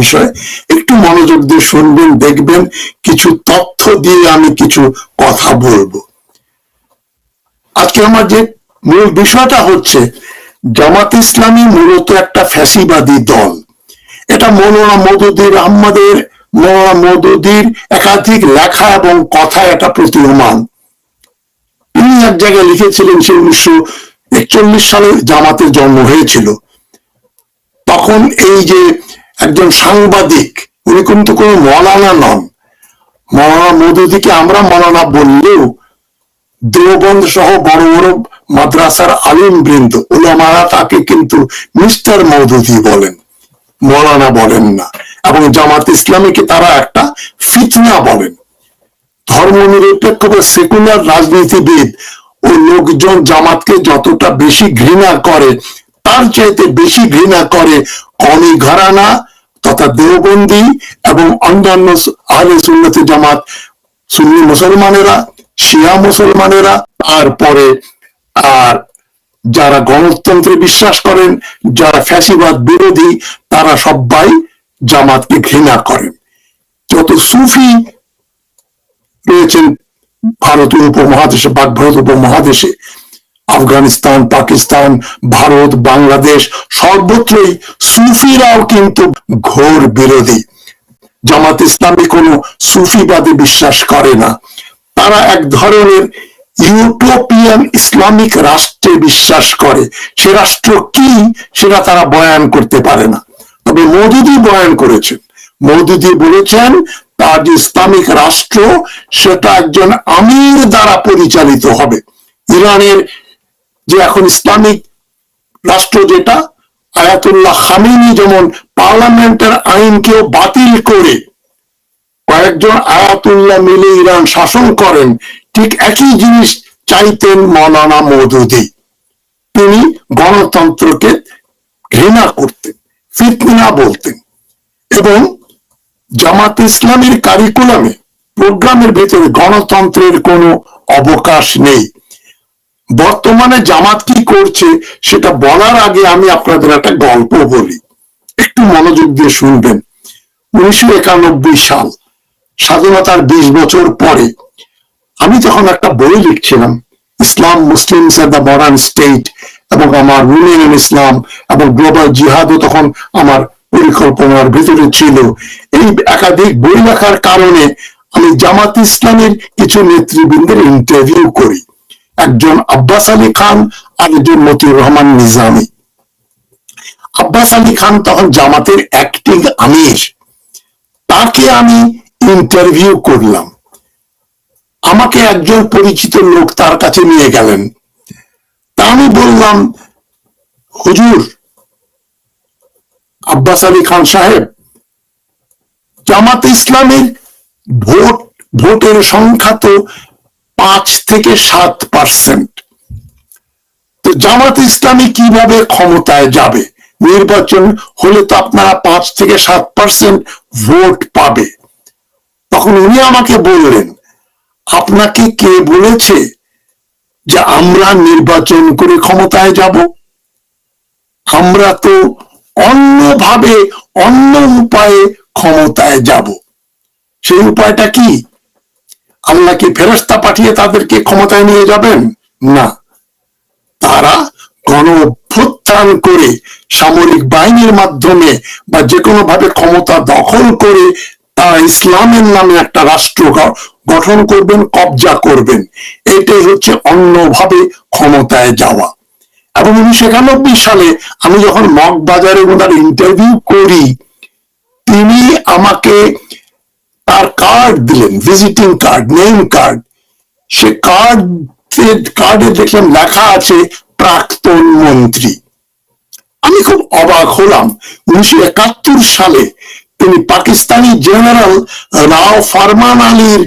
বিষয় একটু মনোযোগ দিয়ে শুনবেন, দেখবেন, কিছু তথ্য দিয়ে আমি কিছু কথা বলব। আজকে আমার যে মূল বিষয়টা হচ্ছে, জামাত ইসলামী মূলত একটা ফ্যাসিবাদী দল। এটা মৌলানা মদুদির আহমদের, মৌলানা মদুদির একাধিক লেখা এবং কথা এটা প্রতীয়মান। তিনি এক জায়গায় লিখেছিলেন সে উনিশশো একচল্লিশ সালে জামাতের জন্ম হয়েছিল। তখন এই যে একজন সাংবাদিক, উনি কিন্তু কোনো মলানা নন। মৌলানা মদুদিকে আমরা মলানা বললেও দেওবন্দ সহ বড় বড় মাদ্রাসার আলিম বৃন্দ ওলামারা তাকে কিন্তু মিস্টার মৌদুদি বলেন, মৌলানা বলেন না। এবং জামাত ইসলামীকে তারা একটা ফিতনা বলেন। ধর্ম নিরপেক্ষ সেকুলার রাজনীতিবিদ ও লোকজন জামাতকে যতটা বেশি ঘৃণা করে, তার চাইতে বেশি ঘৃণা করে কমি ঘরানা তথা দেওবন্দি এবং অন্যান্য আহলে সুন্নতি জামাত সুন্নি মুসলমানেরা, শিয়া মুসলমানেরা, তারপরে আর যারা গণতন্ত্রে বিশ্বাস করেন, যারা ফ্যাসিবাদ বিরোধী, তারা সবাই জামাতকে ঘৃণা করেন। যত সুফি রয়েছেন ভারতীয় উপমহাদেশে বা ভারত উপমহাদেশে আফগানিস্তান, পাকিস্তান, ভারত, বাংলাদেশ সর্বত্রই সুফিরাও কিন্তু ঘোর বিরোধী। জামাত ইসলামী কোনো সুফিবাদে বিশ্বাস করে না। তারা এক ধরনের ইউটোপিয়ান ইসলামিক রাষ্ট্রে বিশ্বাস করে। সে রাষ্ট্র কি সেটা তারা বয়ান করতে পারে না। তবে মৌদুদি বয়ান করেছেন। মৌদুদি বলেছেন, তার যে ইসলামিক রাষ্ট্র, সেটা একজন আমির দ্বারা পরিচালিত হবে। ইরানের যে এখন ইসলামিক রাষ্ট্র যেটা, আয়াতুল্লাহ খামিনি যেমন পার্লামেন্টের আইনকেও বাতিল করে কয়েকজন আয়াতুল্লাহ মিলে ইরান শাসন করেন, ঠিক একই জিনিস চাইতেন মৌলানা মৌদুদি। তিনি গণতন্ত্রকে ঘৃণা করতেন, ফিতনা বলতেন এবং জামাত ইসলামের কারিকুলামে প্রোগ্রামের ভেতরে গণতন্ত্রের কোনো অবকাশ নেই। বর্তমানে জামাত কি করছে সেটা বলার আগে আমি আপনাদের একটা গল্প বলি। একটু মনোযোগ দিয়ে শুনবেন। উনিশশো একানব্বই সাল, স্বাধীনতার বিশ বছর পরে আমি যখন একটা বই লিখছিলাম, Islam Muslims at the modern state এবং আমার উইমেন ইন ইসলাম এবং গ্লোবাল জিহাদও তখন আমার পরিকল্পনার ভিতরে ছিল, এই একাধিক বই লেখার কারণে আমি জামাত ইসলামের কিছু নেতৃবৃন্দের ইন্টারভিউ করি। একজন আব্বাস আলী খান আর একজন মতিউর রহমান নিজামী। আব্বাস আলী খান তখন জামাতের অ্যাক্টিং আমির। তাকে আমি ইন্টারভিউ করলাম। আমাকে একজন পরিচিত লোক তার কাছে নিয়ে গেলেন। তা আমি বললাম, হুজুর, আব্বাস আলী খান সাহেব, জামাত ইসলামের ভোট, ভোটের সংখ্যা তো পাঁচ থেকে সাত পার্সেন্ট তো জামাত ইসলামী কীভাবে ক্ষমতায় যাবে? নির্বাচন হলে তো আপনারা পাঁচ থেকে সাত পার্সেন্ট ভোট পাবে। তখন উনি আমাকে বললেন, আপনাকে কে বলেছে যে আমরা নির্বাচন করে ক্ষমতায় যাব? আমরা তো অন্যভাবে, অন্য উপায়ে ক্ষমতায় যাব। সেই উপায়টা কি? আল্লাহ কি ফেরস্তা পাঠিয়ে তাদেরকে ক্ষমতায় নিয়ে যাবেন? না। তারা গণ অভ্যুত্থান করে সামরিক বাহিনীর মাধ্যমে বা যে কোনো ভাবে ক্ষমতা দখল করে তারা ইসলামের নামে একটা রাষ্ট্র গঠন করবেন, কবজা করবেন। এটাই হচ্ছে অন্যভাবে ক্ষমতায় যাওয়া। এবং উনিশশো একানব্বই সালে আমি যখন মগ বাজারে ওনার ইন্টারভিউ করি, তিনি আমাকে তার কার্ড দিলেন ভিজিটিং কার্ড নেম কার্ড সে কার্ড কার্ডে দেখলাম লেখা আছে, প্রাক্তন মন্ত্রী। আমি খুব অবাক হলাম। উনিশশো একাত্তর সালে তিনি পাকিস্তানি জেনারেল রাও ফারমান আলীর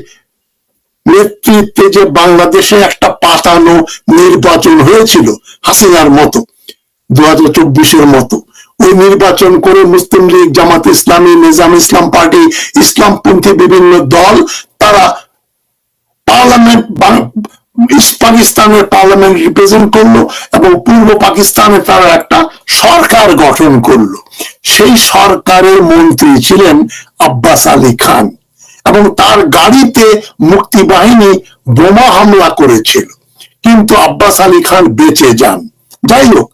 নেতৃত্বে যে বাংলাদেশে একটা পাতানো নির্বাচন হয়েছিল, হাসিনার মতো দু হাজার চব্বিশের মতো। ওই নির্বাচন করে মুসলিম লীগ, জামাত ইসলামী, নিজাম ইসলাম পার্টি, ইসলামপন্থী বিভিন্ন দল, তারা পার্লামেন্ট পাকিস্তানের পার্লামেন্ট রিপ্রেজেন্ট করল এবং পূর্ব পাকিস্তানে তারা একটা সরকার গঠন করল। সেই সরকারের মন্ত্রী ছিলেন আব্বাস আলী খান এবং তার গাড়িতে মুক্তি বাহিনী বোমা হামলা করেছিল। কিন্তু আব্বাস আলী খান বেঁচে যান। যাই হোক,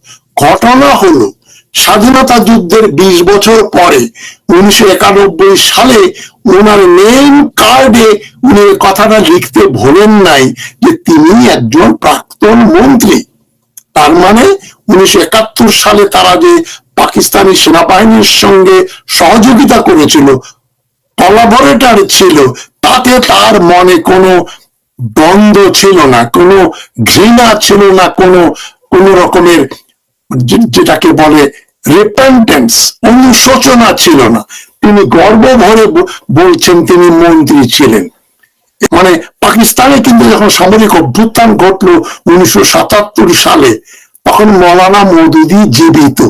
ঘটনা হলো স্বাধীনতা যুদ্ধের বিশ বছর পরে উনিশশো একানব্বই সালে ওনার নেম কার্ডে উনি কথাটা লিখতে ভোলেন নাই যে তিনি একজন প্রাক্তন মন্ত্রী। তার মানে উনিশশো একাত্তর সালে তারা যে পাকিস্তানি সেনাবাহিনীর সঙ্গে সহযোগিতা করেছিল কলাবরেটর ছিল, তাতে তার মনে কোনো দ্বন্দ্ব ছিল না, কোনো ঘৃণা ছিল না, কোনো কোনো রকমের যেটাকে বলে রিপেন্টেন্স অনুশোচনা ছিল না। তিনি গর্ব ভরে বলছেন তিনি মন্ত্রী ছিলেন। মানে পাকিস্তানে কিন্তু যখন সামরিক অভ্যুত্থান ঘটলো উনিশশো সাতাত্তর সালে, তখন মৌলানা মৌদুদি জীবিত।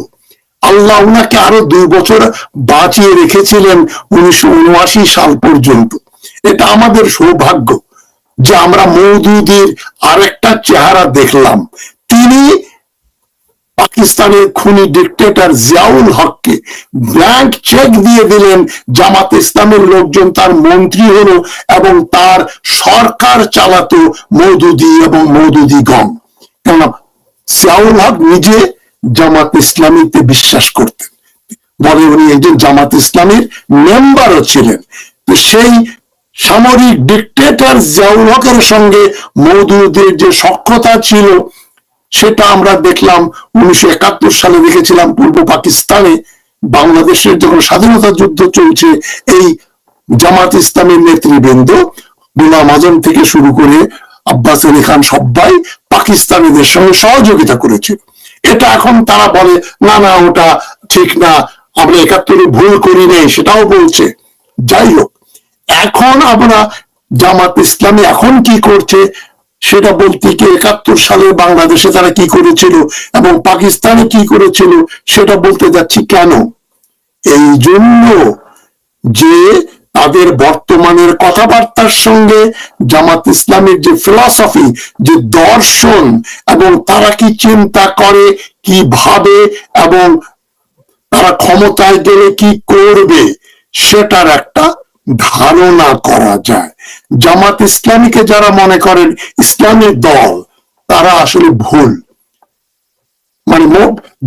আল্লাহ উনাকে আরও দুই বছর বাঁচিয়ে রেখেছিলেন উনিশশো উনআশি সাল পর্যন্ত। এটা আমাদের সৌভাগ্য যে আমরা মৌদুদির আরেকটা চেহারা দেখলাম। তিনি পাকিস্তানের খুনি ডিক্টেটর জিয়াউল হককে ব্ল্যাঙ্ক চেক দিয়ে দিলেন জামাত ইসলামের লোকজন, তার মন্ত্রী হলো এবং তার সরকার চালাতো মৌদুদি এবং মৌদুদি গম। কেন জিয়াউল হক নিজে জামাত ইসলামীতে বিশ্বাস করতেন। বলে উনি একজন জামাত ইসলামীর মেম্বারও ছিলেন। তো সেই সামরিক ডিক্টেটর জিয়াউল হকের সঙ্গে মৌদুদের যে সক্ষতা ছিল সেটা আমরা দেখলাম উনিশশো একাত্তর সালে দেখেছিলাম পূর্ব পাকিস্তানে বাংলাদেশের যখন স্বাধীনতা যুদ্ধ চলছে, এই জামাত ইসলামের নেতৃবৃন্দ গোলাম আজম থেকে শুরু করে আব্বাস আলী খান সবাই পাকিস্তানিদের সঙ্গে সহযোগিতা করেছিল এটা এখন তারা বলে, না না, ওটা ঠিক না, আমরা একাত্তরে ভুল করি নাই। সেটাও বলছে। যাই হোক, এখন আমরা জামাত ইসলামী এখন কি করছে? সেটা বলতে কি একাত্তর সালে বাংলাদেশে তারা কি করেছিল এবং পাকিস্তানে কি করেছিল সেটা বলতে যাচ্ছি কেন? এই জন্য যে তাদের বর্তমানের কথাবার্তার সঙ্গে জামাত ইসলামের যে ফিলসফি যে দর্শন এবং তারা কি চিন্তা করে, কি ভাবে এবং তারা ক্ষমতায় গেলে কি করবে, সেটার একটা ধারণা করা যায়। জামাত ইসলামীকে যারা মনে করেন ইসলামী দল, তারা আসলে ভুল। মানে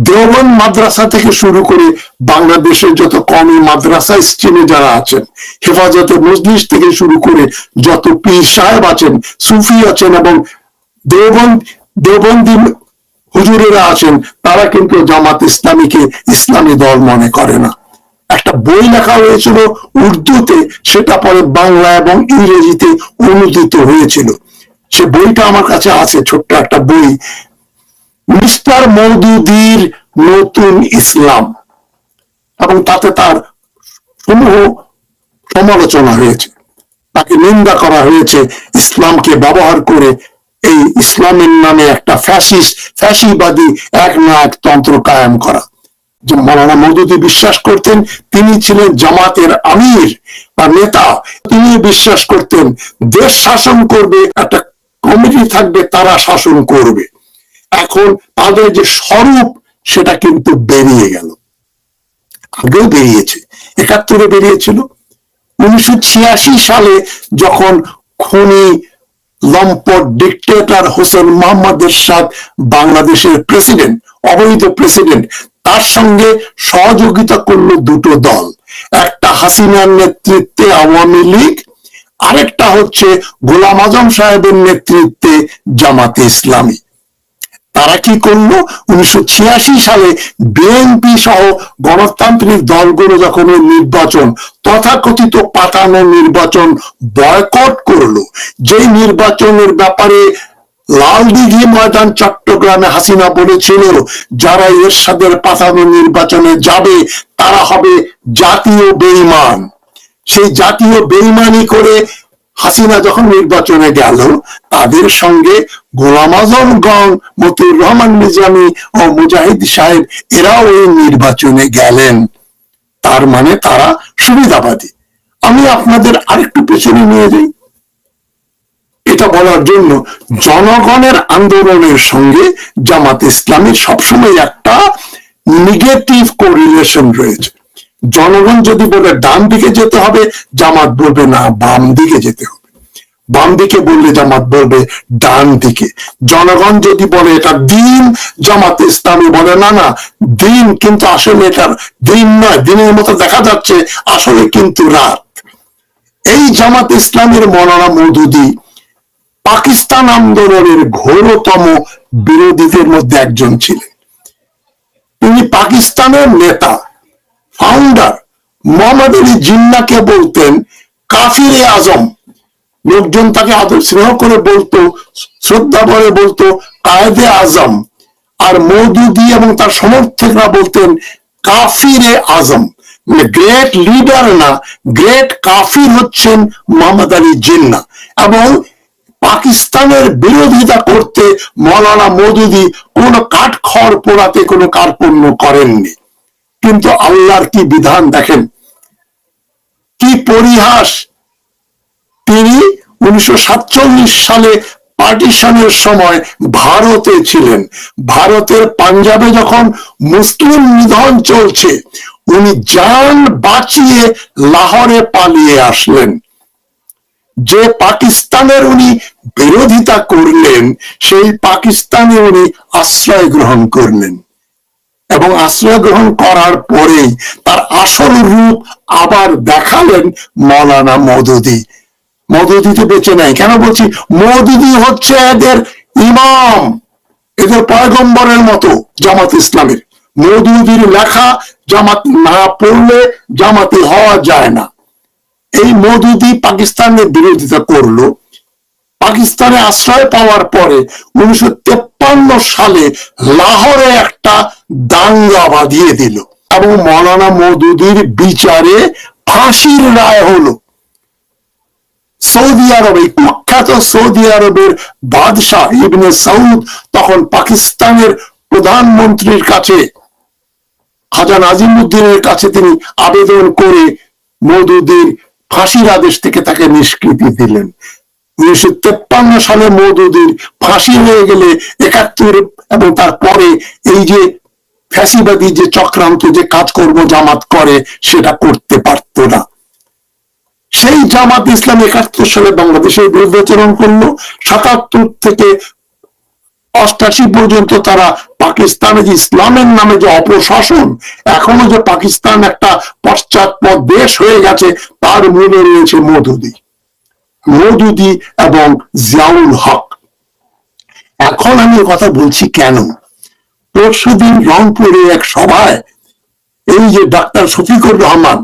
দেওবন্দ মাদ্রাসা থেকে শুরু করে বাংলাদেশের যত কমি মাদ্রাসা, স্ট্রিমে যারা আছেন, হেফাজতে মজলিস থেকে শুরু করে যত পীর সাহেব আছেন, সুফি আছেন এবং দেওবন্দ দেওবন্দি হুজুরেরা আছেন, তারা কিন্তু জামাত ইসলামীকে ইসলামী দল মনে করে না। একটা বই লেখা হয়েছিল উর্দুতে, সেটা পরে বাংলা এবং ইংরেজিতে অনুদিত হয়েছিল। সে বইটা আমার কাছে আছে, ছোট্ট একটা বই। মিস্টার মৌদুদির নতুন ইসলাম। এবং তাতে তার সমূহ সমালোচনা হয়েছে। তাকে নিন্দা করা হয়েছে ইসলামকে ব্যবহার করে। এই ইসলামের নামে একটা ফ্যাসিস্ট ফ্যাসিবাদী এক না এক তন্ত্র কায়েম করা। যে মৌলানা মৌদুদি বিশ্বাস করতেন, তিনি ছিলেন জামাতের আমির বা নেতা। তিনি বিশ্বাস করতেন, দেশ শাসন করবে, একটা কমিটি থাকবে, তারা শাসন করবে। এখন তাদের যে স্বরূপ, সেটা কিন্তু বেরিয়ে গেল। আগেও বেরিয়েছে, একাত্তরে বেরিয়েছিল। উনিশশো ছিয়াশি সালে যখন খুনি, লম্পট ডিক্টেটর হোসেন মোহাম্মদ এরশাদ বাংলাদেশের প্রেসিডেন্ট অবৈধ প্রেসিডেন্ট তার সঙ্গে সহযোগিতা করল দুটো দল। একটা হাসিনার নেতৃত্বে আওয়ামী লীগ, আরেকটা হচ্ছে গোলাম আজম সাহেবের নেতৃত্বে জামাতে ইসলামী। তারা কি করল? উনিশশো ছিয়াশি সালে বিএনপি সহ গণতান্ত্রিক দলগুলো যখন ওই নির্বাচন, তথাকথিত পাতানো নির্বাচন বয়কট করল। যেই নির্বাচনের ব্যাপারে লালদিঘি ময়দান চট্টগ্রামে হাসিনা বলেছিল, যারা এরশাদের পাতানো নির্বাচনে যাবে, তারা হবে জাতীয় বেইমান সেই জাতীয় বেইমানি করে হাসিনা যখন নির্বাচনে গেল, তাদের সঙ্গে গোলাম আজম, গং, মতিউর রহমান, নিজামী ও মুজাহিদ সাহেব, এরাও এই নির্বাচনে গেলেন। তার মানে তারা সুবিধাবাদী। আমি আপনাদের আরেকটু পেছনে নিয়ে যাই। এটা বলার জন্য জনগণের আন্দোলনের সঙ্গে জামাত ইসলামের সবসময় একটা নেগেটিভ কোরিলেশন রয়েছে। জনগণ যদি বলে ডান দিকে যেতে হবে, জামাত বলবে না, বাম দিকে যেতে হবে। বাম দিকে বললে জামাত বলবে ডান দিকে। জনগণ যদি বলে এটা দিন, জামাত ইসলামী বলে না না, দিন কিন্তু আসলে এটার দিন নয়, দিনের মতো দেখা যাচ্ছে, আসলে কিন্তু রাত। এই জামাত ইসলামের মনারা মৌদুদি পাকিস্তান আন্দোলনের ঘোরতম বিরোধীদের মধ্যে একজন ছিলেন। তিনি পাকিস্তানের নেতা ফাউন্ডার মোহাম্মদ আলী জিন্নাকে বলতেন, কাফিরে আজম। লোকজন তাকে আদর স্নেহ করে বলতো, শ্রদ্ধা করে বলতো, কায়দে আজম। আর মৌদুদি এবং তার সমর্থকরা বলতেন, কাফিরে আজম। মানে গ্রেট লিডার না গ্রেট কাফির হচ্ছেন মোহাম্মদ আলী জিন্না। এবং পাকিস্তানের বিরোধিতা করতে মৌলানা মৌদুদি কোন কাঠ খড় পোড়াতে কোনো কার্পণ্য করেননি। কিন্তু আল্লাহর কি বিধান দেখেন? কি পরিহাস? তিনি উনিশশো সাতচল্লিশ সালে পার্টিশনের সময় ভারতে ছিলেন। ভারতের পাঞ্জাবে যখন মুসলিম নিধন চলছে, উনি যান বাঁচিয়ে লাহোরে পালিয়ে আসলেন। যে পাকিস্তানের উনি বিরোধিতা করলেন, সেই পাকিস্তানে উনি আশ্রয় গ্রহণ করলেন। এবং আশ্রয় গ্রহণ করার পরেই তার আসল রূপ আবার দেখালেন মৌলানা মদুদি। মদুদি তো বেঁচে নাই। কেন বলছি? মদুদি হচ্ছে এদের ইমাম, এদের পয়গম্বরের মতো জামাত ইসলামের। মদুদির লেখা জামাত না পড়লে জামাতি হওয়া যায় না। এই মদুদি পাকিস্তানের বিরোধিতা করল। পাকিস্তানে আশ্রয় পাওয়ার পরে উনিশশো সালে লাহোরে একটা দাঙ্গা বাঁধিয়ে দিল এবং মৌলানা মদুদির বিচারে ফাঁসির রায় হলো। সৌদি আরবে কুখ্যাত সৌদি আরবের বাদশাহ ইবনে সৌদ তখন পাকিস্তানের প্রধানমন্ত্রীর কাছে, খাজা নাজিমুদ্দিনের কাছে তিনি আবেদন করে মৌদুদির ফাঁসির আদেশ থেকে তাকে নিষ্কৃতি দিলেন। উনিশশো তেপ্পান্ন সালে মৌদুদির ফাঁসি হয়ে গেলে একাত্তর এবং তারপরে এই যে ফ্যাসিবাদী যে চক্রান্ত, যে কাজকর্ম জামাত করে, সেটা করতে পারত না। সেই জামাত ইসলাম একাত্তর সালে বাংলাদেশের বিরুদ্ধাচরণ করল। সাতাত্তর থেকে অষ্টাশি পর্যন্ত তারা পাকিস্তানে যে ইসলামের নামে যে অপশাসন, এখনও যে পাকিস্তান একটা পশ্চাৎপদ দেশ হয়ে গেছে, তার মূলে রয়েছে মধুদি মধুদি এবং জিয়াউল হক। এখন আমি কথা বলছি কেন? পরশুদিন রংপুরে এক সভায় এই যে ডাক্তার শফিকুর রহমান,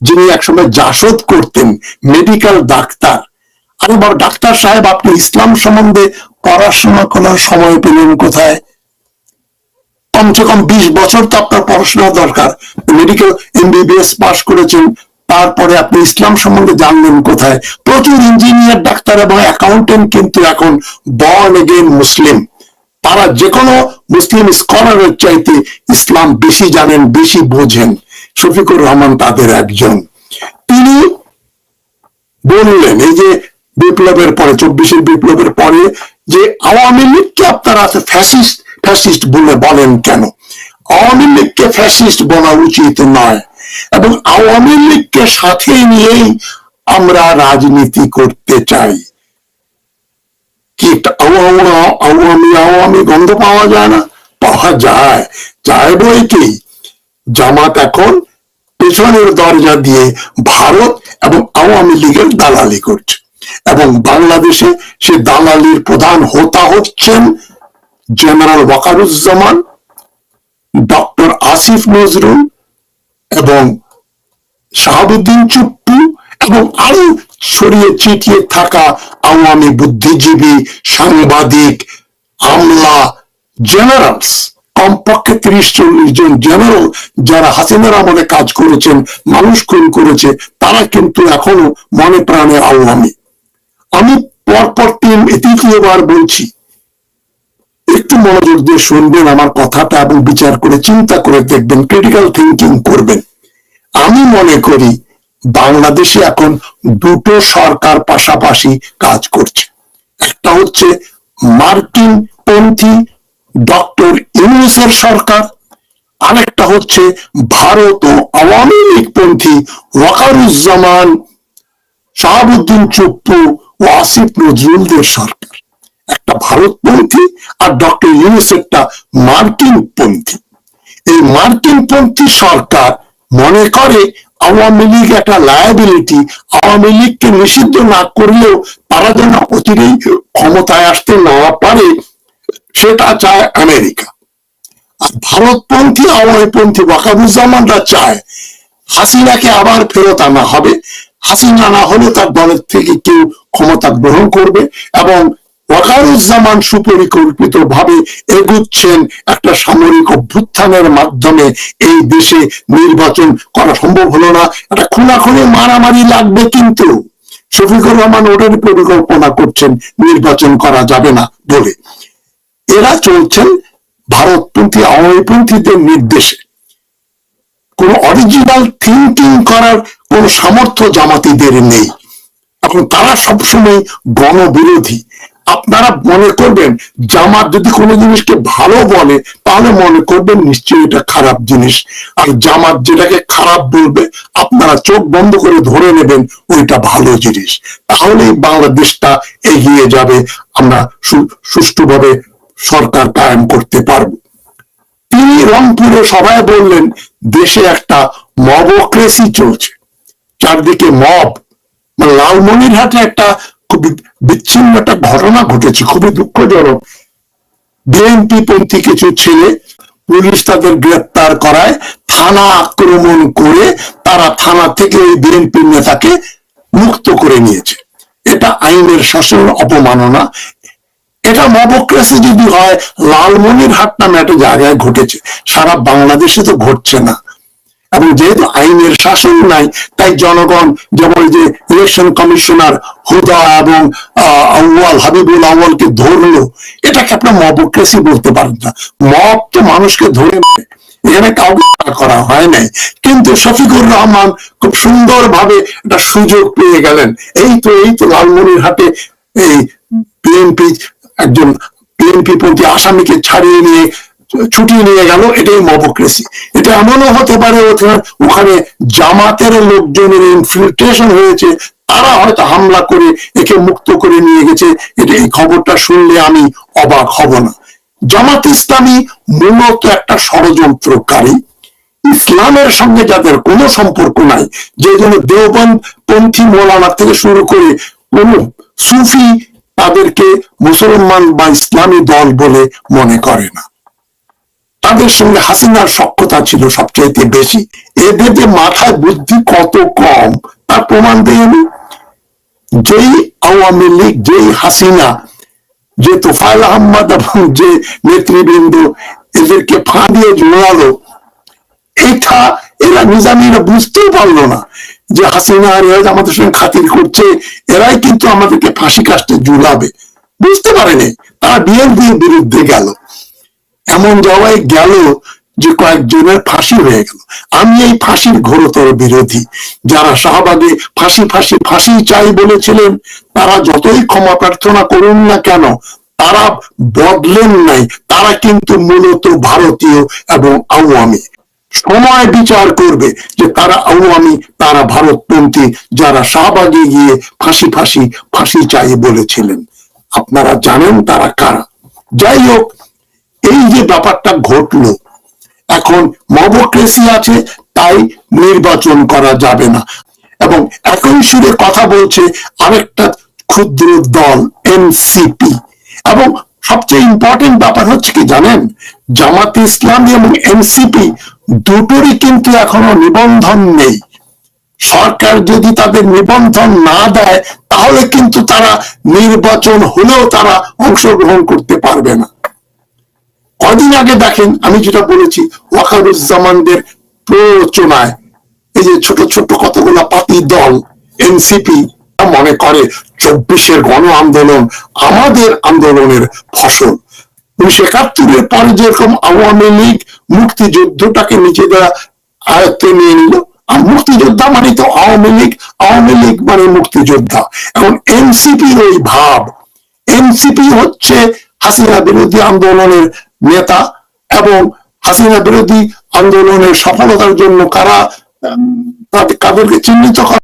যিনি একসময় জাসদ করতেন, মেডিকেল ডাক্তার আরে বাবা ডাক্তার সাহেব, আপনি ইসলাম সম্বন্ধে পড়াশোনা করার সময় পেলেন কোথায়? কমসে কম বিশ বছর তো আপনার পড়াশোনা দরকার। মেডিকেল এমবিবিএস পাশ করেছেন, তারপরে আপনি ইসলাম সম্বন্ধে জানলেন কোথায়। প্রচুর ইঞ্জিনিয়ার ডাক্তার এবং অ্যাকাউন্টেন্ট কিন্তু এখন বর্ন এগেন মুসলিম তারা যে কোনো মুসলিম স্কলারের চাইতে ইসলাম বেশি জানেন, বেশি বোঝেন। শফিকুর রহমান তাদের একজন। তিনি বললেন, এই যে বিপ্লবের পরে, চব্বিশের বিপ্লবের পরে যে আওয়ামী লীগকে আপনারা আছে ফ্যাসিস্ট ফ্যাসিস্ট বলে বলেন কেন? আওয়ামী লীগকে ফ্যাসিস্ট বলা উচিত নয় এবং আওয়ামী লীগকে সাথে নিয়েই আমরা রাজনীতি করতে চাই। কি আওয়ামী আওয়ামী গন্ধ পাওয়া যায় না? পাওয়া যায়। যায় বই কি? জামাত এখন পেছনের দরজা দিয়ে ভারত এবং আওয়ামী লীগের দালালি করছে এবং বাংলাদেশে সে দালালির প্রধান হোতা হচ্ছেন জেনারেল ওয়াকারুজ্জামান, ডক্টর আসিফ নজরুল এবং শাহাবুদ্দিন চুপ্পু এবং আরও ছড়িয়ে ছিটিয়ে থাকা আওয়ামী বুদ্ধিজীবী সাংবাদিক আমলা জেনারেলস। কমপক্ষে তিরিশ চল্লিশ জন জেনারেল যারা হাসিনার আমলে কাজ করেছেন, মানুষ খুন করেছে, তারা কিন্তু এখনও মনে প্রাণে আওয়ামী। আমি পরপর তিন তৃতীয়বার বলছি একটু মনোযোগ দিয়ে শুনবেন আমার কথাটা এবং বিচার করে, চিন্তা করে দেখবেন ক্রিটিক্যাল থিঙ্কিং করবেন। আমি মনে করি বাংলাদেশে এখন দুটো সরকার পাশাপাশি কাজ করছে। একটা হচ্ছে মার্কিন পন্থী ডক্টর ইউনুসের সরকার, আরেকটা হচ্ছে ভারত ও আওয়ামী লীগ পন্থী ওয়াকারুজ্জামান, শাহাবুদ্দিন চুপ্পু ও আসিফ নজরুলদের সরকার। একটা ভারতপন্থী আর ডক্টর ইউনুসেরটা মার্কিন পন্থী এই মার্কিন পন্থী সরকার মনে করে আওয়ামী লীগ একটা লায়াবিলিটি আওয়ামী লীগকে নিষিদ্ধ না করলেও তারা যেন অচিরেই ক্ষমতায় আসতে না পারে, সেটা চায় আমেরিকা। আর ভারতপন্থী, আওয়ামীপন্থী ওয়াকাবুজ্জামানরা চায় হাসিনাকে আবার ফেরত আনা হবে। হাসিনা না হলে তার দলের থেকে কেউ ক্ষমতা গ্রহণ করবে এবং ওয়াকারুজ্জামান সুপরিকল্পিত ভাবে এগুচ্ছেন একটা সামরিক অভ্যুত্থানের মাধ্যমে এই দেশে নির্বাচন করা সম্ভব হলো না। একটা খুনাখুনি মারামারি লাগবে কিন্তু শফিকুর রহমান ওটার পরিকল্পনা করছেন, নির্বাচন করা যাবে না বলে। এরা চলছেন ভারতপন্থী, আওয়ামীপন্থীদের নির্দেশে। কোন অরিজিনাল থিঙ্কিং করার কোন সামর্থ্য জামাতিদের নেই। এখন তারা সবসময় গণবিরোধী। আপনারা মনে করবেন জামাত যদি কোনো জিনিসকে ভালো বলে, তাহলে মনে করবেন নিশ্চয়ই এটা খারাপ জিনিস। আর জামাত যেটাকে খারাপ বলবে, আপনারা চোখ বন্ধ করে ধরে নেবেন ওইটা ভালো জিনিস। তাহলেই বাংলাদেশটা এগিয়ে যাবে। আমরা সুষ্ঠুভাবে সরকার কায়েম করতে পারব। তিনি রংপুরে সবাই বললেন, দেশে একটা মবক্রেসি চলছে। চারদিকে মব। মানে লালমনিরহাটে একটা খুব বিচ্ছিন্ন একটা ঘটনা ঘটেছে, খুবই দুঃখজনক। বিএনপি পন্থী কিছু ছেলে পুলিশ তাদের গ্রেপ্তার করায় থানা আক্রমণ করে তারা থানা থেকে ওই বিএনপি নেতাকে মুক্ত করে নিয়েছে। এটা আইনের শাসন অপমাননা এটা মবক্রেসি যদি হয়, লালমনিরহাট নামে একটা জায়গায় ঘটেছে। সারা বাংলাদেশে তো ঘটছে না। এবং যেহেতু আইনের শাসন নাই, তাই জনগণ যেমন যে ইলেকশন কমিশনার হুদা এবং আউয়াল, হাবিবুল আউয়ালকে ধরলো, এটাকে আপনার মবক্রেসি বলতে পারেন না। মব তো মানুষকে ধরে এখানে কাউকে করা হয় নাই। কিন্তু শফিকুর রহমান খুব সুন্দর ভাবে একটা সুযোগ পেয়ে গেলেন। এই তো এই তো লালমনিরহাটে এই বিএনপি একজন বিএনপি পন্থী আসামিকে ছাড়িয়ে নিয়ে ছুটিয়ে নিয়ে গেল, এটাই মবক্রেসি এটা এমনও হতে পারে ওখানে জামাতের লোকজনের ইনফিল্ট্রেশন হয়েছে, তারা হয়তো হামলা করে একে মুক্ত করে নিয়ে গেছে, এটা এই খবরটা শুনলে আমি অবাক হব না। জামাত ইসলামী মূলত একটা ষড়যন্ত্রকারী। ইসলামের সঙ্গে যাদের কোনো সম্পর্ক নাই, যে জন্য দেওবন্দ পন্থী মৌলানা থেকে শুরু করে কোন সুফি তাদেরকে মুসলমান বা ইসলামী দল বলে মনে করে না। তাদের সঙ্গে হাসিনার সক্ষতা ছিল সবচাইতে বেশি। এদের যে মাথায় বুদ্ধি কত কম? তার প্রমাণ দেয় আমি যেই আওয়ামী লীগ, যেই হাসিনা, যে তোফায়েল আহমদ এবং যে নেতৃবৃন্দ, এদেরকে ফাঁদিয়ে জোড়ালো এটা এরা নিজামীরা বুঝতেও পারল না যে হাসিনা আর এরা আমাদের সঙ্গে খাতির করছে। এরাই কিন্তু আমাদেরকে ফাঁসি কাস্টে ঝুলাবে। বুঝতে পারেনি। তারা বিএনপির বিরুদ্ধে গেল। এমন জায়গায় গেল যে কয়েকজনের ফাঁসি হয়ে গেল। আমি এই ফাঁসির ঘোরতর বিরোধী। যারা শাহবাগে ফাঁসি ফাঁসি ফাঁসি চাই বলেছিলেন, তারা যতই ক্ষমা প্রার্থনা করুন না কেন, তারা বদলেন নাই। তারা কিন্তু মূলত ভারতীয় এবং আওয়ামী। সময় বিচার করবে যে তারা আওয়ামী, তারা ভারতপন্থী, যারা শাহবাগে গিয়ে ফাঁসি ফাঁসি ফাঁসি চাই বলেছিলেন। আপনারা জানেন তারা কারা। যাই হোক এই যে ব্যাপারটা ঘটলো, এখন মবক্রেসি আছে, তাই নির্বাচন করা যাবে না। এবং একই সুরে কথা বলছে আরেকটা ক্ষুদ্র দল, এনসিপি। এবং সবচেয়ে ইম্পর্টেন্ট ব্যাপার হচ্ছে কি জানেন? জামাত ইসলামী এবং এনসিপি দুটোরই কিন্তু এখনও নিবন্ধন নেই। সরকার যদি তাদের নিবন্ধন না দেয়, তাহলে কিন্তু তারা নির্বাচন হলেও তারা অংশগ্রহণ করতে পারবে না। কদিন আগে দেখেন, আমি যেটা বলেছি, ওয়াকারুজ্জামানদের প্ররোচনায় এই যে ছোট ছোট কতগুলো পাতি দল, এনসিপি মনে করে চব্বিশের গণ আন্দোলন আমাদের আন্দোলনের ফসল। উনিশশো একাত্তরের পরে যেরকম আওয়ামী লীগ মুক্তিযুদ্ধটাকে নিজেদের আয়ত্তে নিয়ে নিল, আর মুক্তিযোদ্ধা মানে তো আওয়ামী লীগ আওয়ামী লীগ মানে মুক্তিযোদ্ধা। এখন এনসিপির ওই ভাব, এনসিপি হচ্ছে হাসিনা বিরোধী আন্দোলনের নেতা এবং হাসিনা বিরোধী আন্দোলনের সফলতার জন্য কারা কাদেরকে চিহ্নিত করা